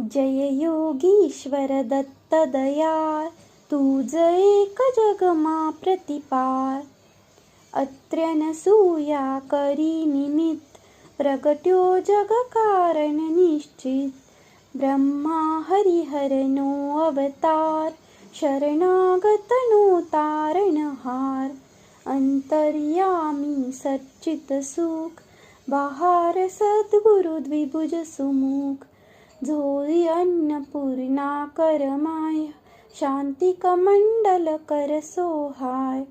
जय योगीश्वर दत्तदया तुज एक जगमा प्रतिपार अत्र नसूया करी निमित्त प्रगट्यो जग कारण निश्चित। ब्रह्मा हरिहरनो अवतार शरणागतनो तारणहार। अंतर्यामी सच्चित सुख बहार सद्गुरु द्विभुज सुमुख झोळी अन्नपूर्णा करमाय शान्तिकमण्डल करसोहाय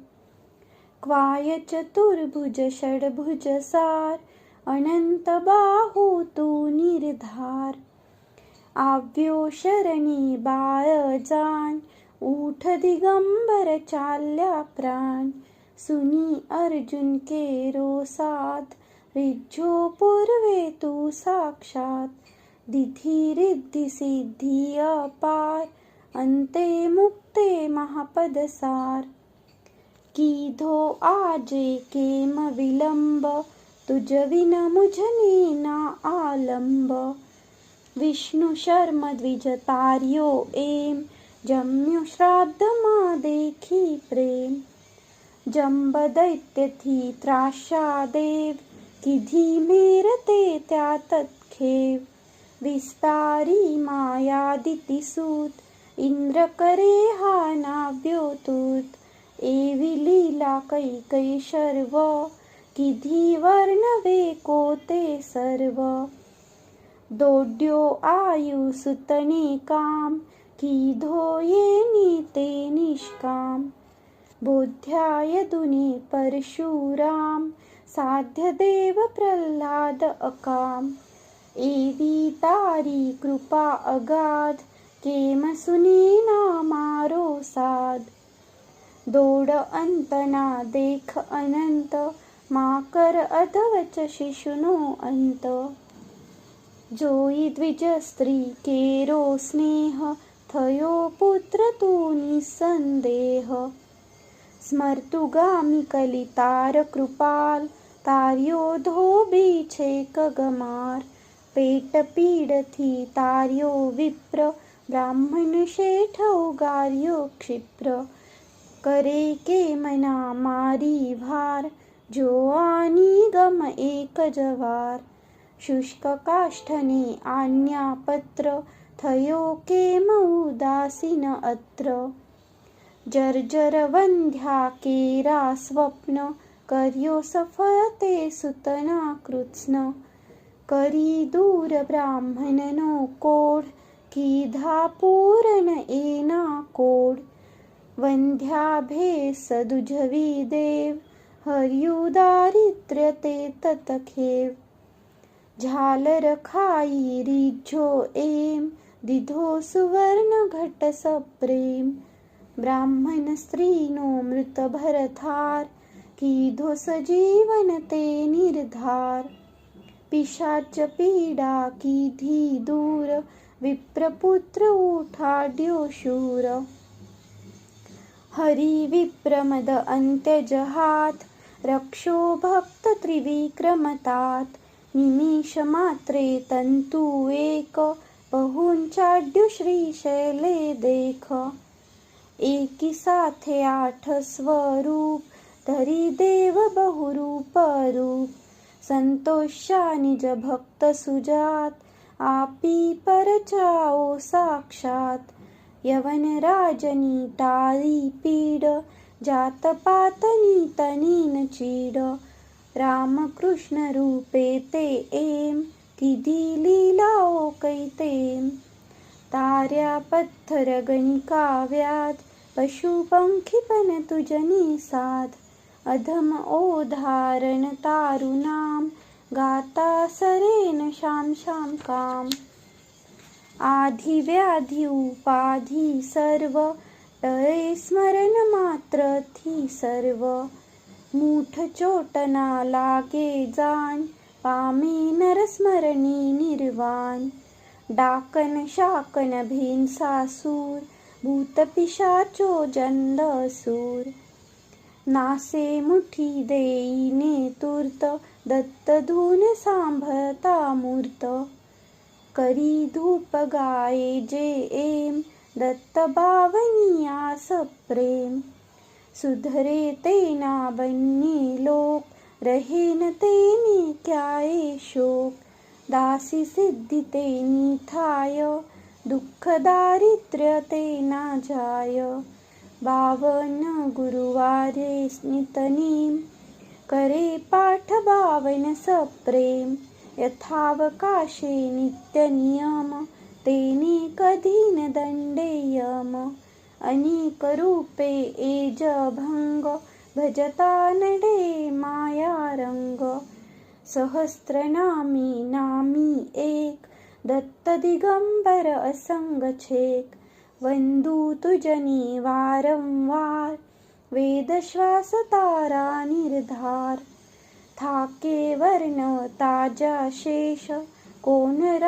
क्वाय चतुर्भुज षड्भुज सार अनंत बाहु तू निर्धार. आव्यो शरणी बाळ जान उठ दिगंबर चाल्या प्राण. सुनी अर्जुन केरो साथ रिज्जो पूर्वे तू साक्षात. दिधी रिद्धी सिद्धी अपार अंते मुक्ते महापदसार। कीधो आजे केम विलंब तुझ विन मुझने ना आलंब विष्णु शर्म द्विज तार्यो एम जम्यु श्राद्ध मा देखी प्रेम। जंब दैत्य थी त्राशा देव किधी मेरते त्या तत्खेव विस्तारी मायादितिसूत इंद्र करे हा नाव्योतूत एवी लीला कैकै शर्व किधी वर्णवे कोते सर्व। दोड्यो आयु सुतने काम किधो येनी ते निष्काम। बोध्याय दुनी परशुराम साध्य એવી તારી કૃપા અગાધ કેમ સુની ના મારો સાદ દોડ અંતના દેખ અનંતમાં કર અધવચ શિશુનો અંત જોઈ દ્વિજ સ્ત્રી કેરો સ્નેહ થયો પુત્ર તું નિસંદેહ સ્મર્તુગામી કલિતાર કૃપાલ તાર્યો ધોબી છે કગમાર પેટ પીડથી તાર્યો વિપ્ર બ્રાહ્મણ શેઠ ઉગાર્યો ક્ષિપ્ર કરે કે મના મારી ભાર જોવાની ગમ એક જ વાર શુષ્ક કાષ્ઠને આન્યા પત્ર થયો કેમ ઉદાસીન અત્ર જર્જર વંધ્યા કેરા સ્વપ્ન કર્યો સફળ તે સુતના કૃત્સ્ન करी दूर ब्राह्मणनो कोड किधा पूरण एना कोड वंध्या भेस दुझवी देव, हर्यु दारिद्र्य ते ततखेव झालर खाई रिझो एम, दिधो सुवर्ण घट सप्रेम ब्राह्मण स्त्रीनो मृत भरथार किधो सजीवन ते निर्धार। पिशाच पीडा किधी दूर? विप्रपुत्र उठाड्यो शूर हरी विप्रमद अंत्यजहात रक्षो भक्त त्रिविक्रमतात. निमिष मात्रे तंतु एक बहुंचाड्यु श्रीशैले देख. एकी साथे आठ स्वरूप धरी देव बहुरूप रूप. संतोषा निज भक्त सुजात आपी परचाओ साक्षात। यवन राजनी टाळी पीड जातपातनी तनीन चीड। रामकृष्ण रूपे ते पत्थर गणिका व्याध पशुपंखीपन तुजनी साध अधम ओधारण तारुनाम गाता सरेन श्याम श्याम काम। आधी व्याधी उपाधी सर्व टळे स्मरण मात्र थी सर्व। मूठ चोटना लागे जाण पामे नरस्मरणी निर्वाण। डाकन शाकन सासूर भूतपिशाचो जंदसूर सूर। नासे मुठी देईने तुर्त दत्त धून सांभता मूर्त. करी धूप गाये जे एम दत्त बावनिया सप्रेम. सुधरे ते ना बन्ये लोक रहेन तेनी क्याये शोक. दासी सिद्धि तेनी थाय दुःख दारिद्र्य ते ना जाय बावन गुरुवारे स्नितनीम करे पाठ बावन सप्रेम यथावकाशे नित्यनियम तेने कधीन दंडेयम अनेक रूपे एज भंग भजता नडे मायारंग। सहस्त्रनामी नामी एक दत्त दिगंबर वन्दुतुजनी वारं वार वेदश्वासतारा निर्धार। थाके वर्णताजा शेष कोण